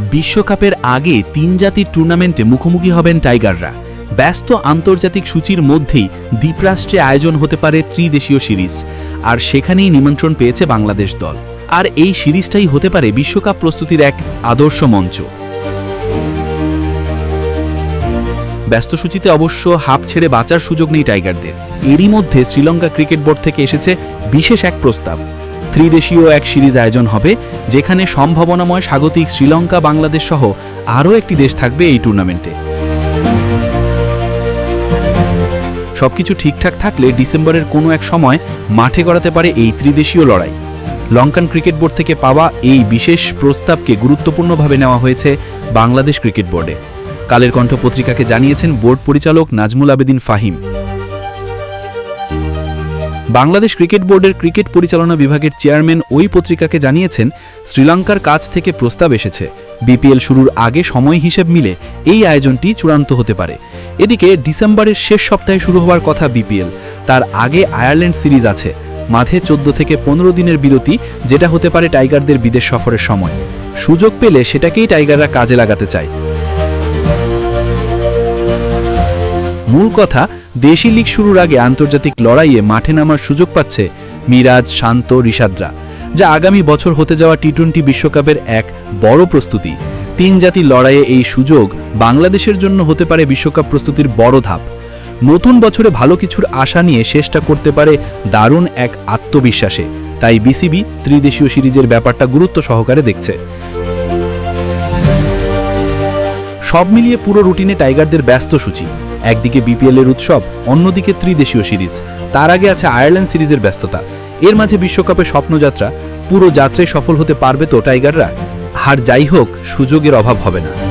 বিশ্বকাপের আগে তিন জাতির টুর্নামেন্টে মুখোমুখি হবেন টাইগাররা। ব্যস্ত আন্তর্জাতিক সূচির মধ্যেই দ্বীপরাষ্ট্রে আয়োজন হতে পারে ত্রিদেশীয় সিরিজ। আর সেখানেই নিমন্ত্রণ পেয়েছে বাংলাদেশ দল। আর এই সিরিজটাই হতে পারে বিশ্বকাপ প্রস্তুতির এক আদর্শ মঞ্চ। ব্যস্ত সূচিতে অবশ্য হাফ ছেড়ে বাঁচার সুযোগ নেই টাইগারদের। এরই মধ্যে শ্রীলঙ্কা ক্রিকেট বোর্ড থেকে এসেছে বিশেষ এক প্রস্তাব। ত্রিদেশীয় এক সিরিজ আয়োজন হবে, যেখানে সম্ভাবনাময় স্বাগতিক শ্রীলঙ্কা, বাংলাদেশ সহ আরও একটি দেশ থাকবে এই টুর্নামেন্টে। সবকিছু ঠিকঠাক থাকলে ডিসেম্বরের কোনো এক সময় মাঠে গড়াতে পারে এই ত্রিদেশীয় লড়াই। লঙ্কান ক্রিকেট বোর্ড থেকে পাওয়া এই বিশেষ প্রস্তাবকে গুরুত্বপূর্ণভাবে নেওয়া হয়েছে বাংলাদেশ ক্রিকেট বোর্ডে। কালের কণ্ঠ পত্রিকাকে জানিয়েছেন বোর্ড পরিচালক নাজমুল আবেদিন ফাহিম। বাংলাদেশ ক্রিকেট বোর্ডের ক্রিকেট পরিচালনা বিভাগের চেয়ারম্যান ওই পত্রিকাকে জানিয়েছেন, শ্রীলঙ্কার কাছ থেকে প্রস্তাব এসেছে। বিপিএল শুরুর আগে সময় হিসেব মিলে এই আয়োজনটি চূড়ান্ত হতে পারে। এদিকে ডিসেম্বরের শেষ সপ্তাহে শুরু হওয়ার কথা বিপিএল। তার আগে আয়ারল্যান্ড সিরিজ আছে। মাঝে চোদ্দ থেকে পনেরো দিনের বিরতি, যেটা হতে পারে টাইগারদের বিদেশ সফরের সময়। সুযোগ পেলে সেটাকেই টাইগাররা কাজে লাগাতে চায়। মূল কথা দেশি লিগ শুরুর আগে আন্তর্জাতিক লড়াইয়ে মাঠে নামার সুযোগ পাচ্ছে মিরাজ, শান্ত, রিশাদরা, যা আগামী বছর হতে যাওয়া টি টোয়েন্টি বিশ্বকাপের এক বড় প্রস্তুতি। তিন জাতি লড়াইয়ে এই সুযোগ বাংলাদেশের জন্য হতে পারে বিশ্বকাপ প্রস্তুতির বড় ধাপ। নতুন বছরে ভালো কিছুর আশা নিয়ে শেষটা করতে পারে দারুণ এক আত্মবিশ্বাসে। তাই বিসিবি ত্রিদেশীয় সিরিজের ব্যাপারটা গুরুত্ব সহকারে দেখছে। সব মিলিয়ে পুরো রুটিনে টাইগারদের ব্যস্ত সূচি। একদিকে বিপিএলের উৎসব, অন্যদিকে ত্রিদেশীয় সিরিজ। তার আগে আছে আয়ারল্যান্ড সিরিজের ব্যস্ততা। এর মাঝে বিশ্বকাপের স্বপ্নযাত্রা, পুরো যাত্রায় সফল হতে পারবে তো টাইগাররা? হার যাই হোক, সুযোগের অভাব হবে না।